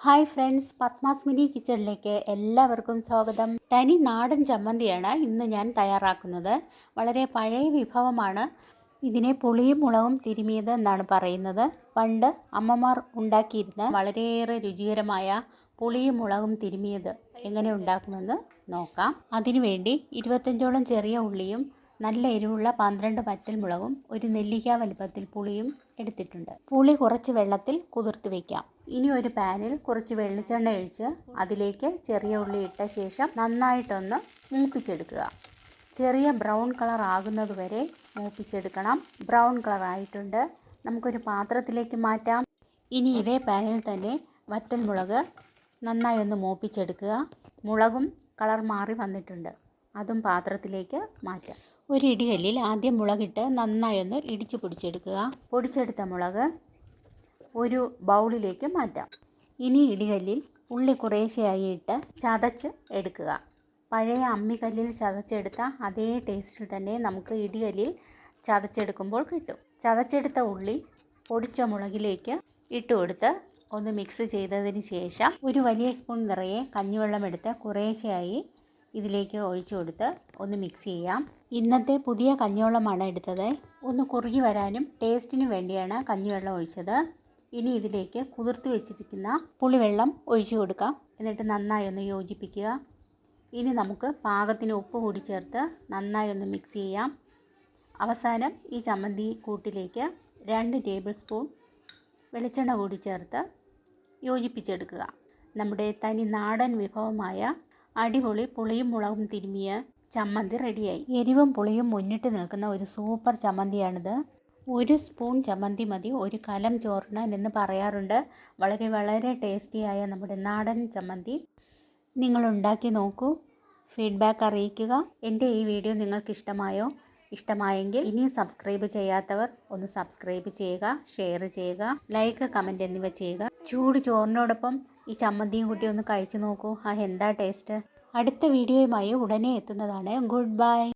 Hi friends Padmas mini കിച്ചണിലേക്ക് എല്ലാവർക്കും സ്വാഗതം. തനി നാടൻ ചമ്മന്തിയാണ് ഇന്ന് ഞാൻ തയ്യാറാക്കുന്നത്. വളരെ പഴയ വിഭവമാണ്. ഇതിനെ പുളിയും മുളകും തിരുമിയത് എന്നാണ് പറയുന്നത്. പണ്ട് അമ്മമാർ ഉണ്ടാക്കിയിരുന്ന വളരെയേറെ രുചികരമായ പുളിയും മുളകും തിരുമിയത്. എങ്ങനെ ഉണ്ടാക്കുമെന്ന് നോക്കാം. അതിനുവേണ്ടി ഇരുപത്തഞ്ചോളം ചെറിയ ഉള്ളിയും നല്ല എരിവുള്ള പന്ത്രണ്ട് വറ്റൽമുളകും ഒരു നെല്ലിക്ക വലിപ്പത്തിൽ പുളിയും എടുത്തിട്ടുണ്ട്. പുളി കുറച്ച് വെള്ളത്തിൽ കുതിർത്ത് വയ്ക്കാം ഇനി ഒരു പാനിൽ കുറച്ച് വെളിച്ചെണ്ണ ഒഴിച്ച് അതിലേക്ക് ചെറിയ ഉള്ളി ഇട്ട ശേഷം നന്നായിട്ടൊന്ന് മൂപ്പിച്ചെടുക്കുക. ചെറിയ ബ്രൗൺ കളർ ആകുന്നത് വരെ മൂപ്പിച്ചെടുക്കണം. ബ്രൗൺ കളർ ആയിട്ടുണ്ട്. നമുക്കൊരു പാത്രത്തിലേക്ക് മാറ്റാം. ഇനി ഇതേ പാനിൽ തന്നെ വറ്റൽമുളക് നന്നായി ഒന്ന് മൂപ്പിച്ചെടുക്കുക. മുളകും കളർ മാറി വന്നിട്ടുണ്ട്. അതും പാത്രത്തിലേക്ക് മാറ്റാം. ഒരു ഇടികല്ലിൽ ആദ്യം മുളകിട്ട് നന്നായി ഒന്ന് ഇടിച്ച് പൊടിച്ചെടുക്കുക. പൊടിച്ചെടുത്ത മുളക് ഒരു ബൗളിലേക്ക് മാറ്റാം. ഇനി ഇടികല്ലിൽ ഉള്ളി കുറേശ്ശെയായി ഇട്ട് ചതച്ച് എടുക്കുക. പഴയ അമ്മിക്കല്ലിൽ ചതച്ചെടുത്ത അതേ ടേസ്റ്റിൽ തന്നെ നമുക്ക് ഇടികല്ലിൽ ചതച്ചെടുക്കുമ്പോൾ കിട്ടും. ചതച്ചെടുത്ത ഉള്ളി പൊടിച്ച മുളകിലേക്ക് ഇട്ട് കൊടുത്ത് ഒന്ന് മിക്സ് ചെയ്തതിന് ശേഷം ഒരു വലിയ സ്പൂൺ നിറയെ കഞ്ഞിവെള്ളം എടുത്ത് കുറേശ്ശെയായി ഇതിലേക്ക് ഒഴിച്ചു കൊടുത്ത് ഒന്ന് മിക്സ് ചെയ്യാം. ഇന്നത്തെ പുതിയ കഞ്ഞിവെള്ളമാണ് എടുത്തത്. ഒന്ന് കുറുകി വരാനും ടേസ്റ്റിന് വേണ്ടിയാണ് കഞ്ഞിവെള്ളം ഒഴിച്ചത്. ഇനി ഇതിലേക്ക് കുതിർത്ത് വെച്ചിരിക്കുന്ന പുളിവെള്ളം ഒഴിച്ചു കൊടുക്കാം. എന്നിട്ട് നന്നായി ഒന്ന് യോജിപ്പിക്കുക. ഇനി നമുക്ക് പാകത്തിന് ഉപ്പ് കൂടി ചേർത്ത് നന്നായി ഒന്ന് മിക്സ് ചെയ്യാം. അവസാനം ഈ ചമ്മന്തി കൂട്ടിലേക്ക് രണ്ട് ടേബിൾ സ്പൂൺ വെളിച്ചെണ്ണ കൂടി ചേർത്ത് യോജിപ്പിച്ചെടുക്കുക. നമ്മുടെ തനി നാടൻ വിഭവമായ അടിപൊളി പുളിയും മുളകും തിരുമിയ ചമ്മന്തി റെഡിയായി. എരിവും പുളിയും മുന്നിട്ട് നിൽക്കുന്ന ഒരു സൂപ്പർ ചമ്മന്തിയാണിത്. ഒരു സ്പൂൺ ചമ്മന്തി മതി. ഒരു കലം ചോറിനാൻ എന്ന് പറയാറുണ്ട്. വളരെ വളരെ ടേസ്റ്റിയായ നമ്മുടെ നാടൻ ചമ്മന്തി. നിങ്ങൾ ഉണ്ടാക്കി നോക്കൂ. ഫീഡ്ബാക്ക് അറിയിക്കുക. എന്റെ ഈ വീഡിയോ നിങ്ങൾക്ക് ഇഷ്ടമായോ? ഇഷ്ടമായെങ്കിൽ ഇനിയും സബ്സ്ക്രൈബ് ചെയ്യാത്തവർ ഒന്ന് സബ്സ്ക്രൈബ് ചെയ്യുക ഷെയർ ചെയ്യുക ലൈക്ക് കമന്റ് എന്നിവ ചെയ്യുക. ചൂട് ചോറിനോടൊപ്പം ഈ ചമ്മന്തിയും കൂട്ടി ഒന്ന് കഴിച്ചു നോക്കൂ. ആ എന്താ ടേസ്റ്റ് അടുത്ത വീഡിയോയുമായി ഉടനെ എത്തുന്നതാണ്. Good bye.